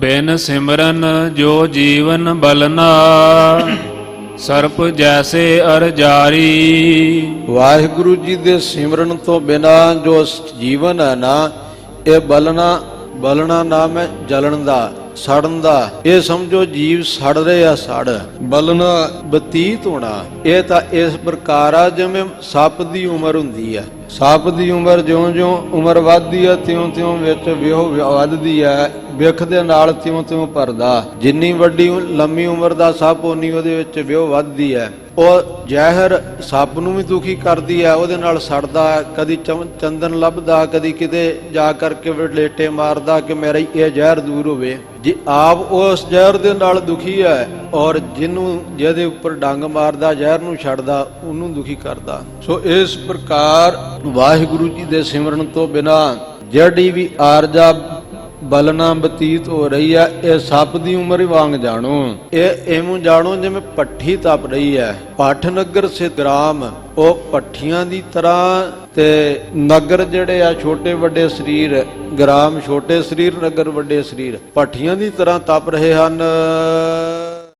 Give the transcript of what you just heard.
ਬਿਨ ਸਿਮਰਨ ਜੋ ਜੀਵਨ ਬਲਨਾ, ਸਰਪ ਜੈਸੇ ਅਰ ਜਾਰੀ। ਵਾਹਿਗੁਰੂ ਜੀ ਦੇ ਸਿਮਰਨ ਤੋਂ ਬਿਨਾ ਜੋ ਜੀਵਨ ਹੈ ਨਾ, ਇਹ ਬਲਣਾ ਬਲਣਾ ਨਾਮ ਹੈ ਜਲਣ ਦਾ, ਸੜਨ ਦਾ। ਇਹ ਸਮਝੋ ਜੀਵ ਸੜ ਰਿਹਾ ਸੜ। ਬਲਣਾ ਬਤੀਤ ਹੋਣਾ, ਇਹ ਤਾਂ ਇਸ ਪ੍ਰਕਾਰ ਆ ਜਿਵੇਂ ਸੱਪ ਦੀ ਉਮਰ ਹੁੰਦੀ ਆ ਸੱਪ ਦੀ ਉਮਰ ਜਿਉਂ-ਜਿਉਂ ਉਮਰ ਵੱਧਦੀ ਹੈ, ਤਿਉਂ-ਤਿਉਂ ਵਿੱਚ ਵਿਹੋ ਵੱਧਦੀ ਹੈ। ਵਿਖ ਦੇ ਨਾਲ ਤਿਉਂ-ਤਿਉਂ ਭਰਦਾ। ਜਿੰਨੀ ਵੱਡੀ ਲੰਮੀ ਉਮਰ ਦਾ ਸੱਪ ਉਨੀ ਉਹਦੇ ਵਿੱਚ ਵਿਹੋ ਵੱਧਦੀ ਹੈ। ਉਹ ਜ਼ਹਿਰ ਸੱਪ ਨੂੰ ਵੀ ਦੁਖੀ ਕਰਦੀ ਹੈ, ਉਹਦੇ ਨਾਲ ਸੜਦਾ ਕਦੀ ਚੰਦਨ ਲੱਭਦਾ, ਕਦੀ ਕਿਤੇ ਜਾ ਕਰਕੇ ਵਲੇਟੇ ਮਾਰਦਾ ਕਿ ਮੇਰਾ ਇਹ ਜ਼ਹਿਰ ਦੂਰ ਹੋਵੇ। ਜੇ ਆਪ ਉਸ ਜ਼ਹਿਰ ਦੇ ਨਾਲ ਦੁਖੀ ਹੈ ਔਰ ਜਿਹਨੂੰ, ਜਿਹਦੇ ਉੱਪਰ ਡੰਗ ਮਾਰਦਾ, ਜ਼ਹਿਰ ਨੂੰ ਛੱਡਦਾ, ਉਹਨੂੰ ਦੁਖੀ ਕਰਦਾ। ਸੋ ਇਸ ਪ੍ਰਕਾਰ ਵਾਹਿਗੁਰੂ ਜੀ ਦੇ ਸਿਮਰਨ ਤੋਂ ਬਿਨਾ ਜਿਹੜੀ ਵੀ ਆਰਜਾ ਬਲਨਾ ਬਤੀਤ ਹੋ ਰਹੀ ਹੈ, ਇਹ ਸੱਪ ਦੀ ਉਮਰ ਹੀ ਵਾਂਗ ਜਾਣੋ। ਇਹ ਐਵੇਂ ਜਾਣੋ ਜਿਵੇਂ ਪੱਠੀ ਤਪ ਰਹੀ ਹੈ। ਪਾਠ ਨਗਰ ਸੇ ਗ੍ਰਾਮ, ਉਹ ਪੱਠੀਆਂ ਦੀ ਤਰ੍ਹਾਂ ਤੇ ਨਗਰ ਜਿਹੜੇ ਆ, ਛੋਟੇ ਵੱਡੇ ਸਰੀਰ, ਗ੍ਰਾਮ ਛੋਟੇ ਸਰੀਰ, ਨਗਰ ਵੱਡੇ ਸਰੀਰ, ਪੱਠੀਆਂ ਦੀ ਤਰ੍ਹਾਂ ਤਪ ਰਹੇ ਹਨ।